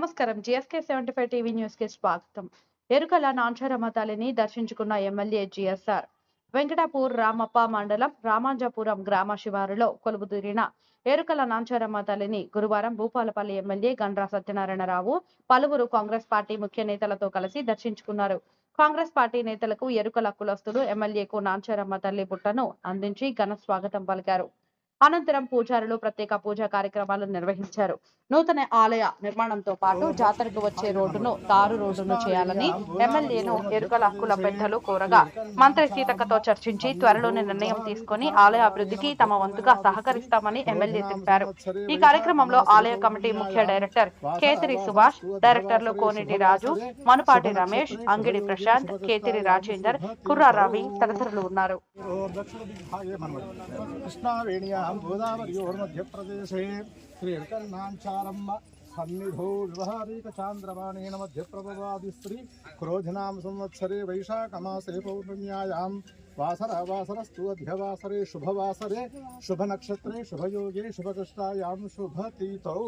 నమస్కారం. GSK seventy five TV న్యూస్కి స్వాగతం. ఎరుకల నాంచారమ్మ తల్లిని దర్శించుకున్న ఎమ్మెల్యే జిఎస్ఆర్. వెంకటాపూర్ రామప్ప మండలం రామాంజపురం గ్రామ శివారులో కొలువుదీరిన ఎరుకల నాంచారమ్మ తల్లిని గురువారం భూపాలపల్లి ఎమ్మెల్యే గండ్రా సత్యనారాయణరావు పలువురు కాంగ్రెస్ పార్టీ ముఖ్య నేతలతో కలిసి దర్శించుకున్నారు. కాంగ్రెస్ పార్టీ నేతలకు ఎరుకల కులస్తులు ఎమ్మెల్యేకు నాంచారమ్మ తల్లి బుట్టను అందించి ఘన స్వాగతం పలికారు. అనంతరం పూజారులు ప్రత్యేక పూజా కార్యక్రమాలు నిర్వహించారు. నూతన ఆలయ నిర్మాణంతో పాటు జాతరకు వచ్చే రోడ్డును తారు రోడ్డును చేయాలని ఎమ్మెల్యేను ఎరుకల హక్కుల పెద్దలు కోరగా మంత్రి సీతక్కతో చర్చించి త్వరలోనే నిర్ణయం తీసుకుని ఆలయ అభివృద్ధికి తమ వంతుగా సహకరిస్తామని ఎమ్మెల్యే తెలిపారు. ఈ కార్యక్రమంలో ఆలయ కమిటీ ముఖ్య డైరెక్టర్ కేతిరి సుభాష్ డైరెక్టర్లు కోనేటి రాజు మనుపాటి రమేష్ అంగిడి ప్రశాంత్ కేతిరి రాజేందర్ కుర్రా రవి తదితరులు ఉన్నారు. कृष्णावेण्यां गोदावर्योर्मध्यप्रदेशे श्रीर्कर्णाञ्चारम्म सन्निधौ व्यवहारिकचान्द्रमाणेन मध्यप्रभवादिस्त्री क्रोधिनां संवत्सरे वैशाखमासे पौर्णम्यायां, वासरः, वासरस्तु अध्यवासरे, शुभवासरे, शुभनक्षत्रे, शुभयोगे, शुभकृष्टायां शुभतीतौ।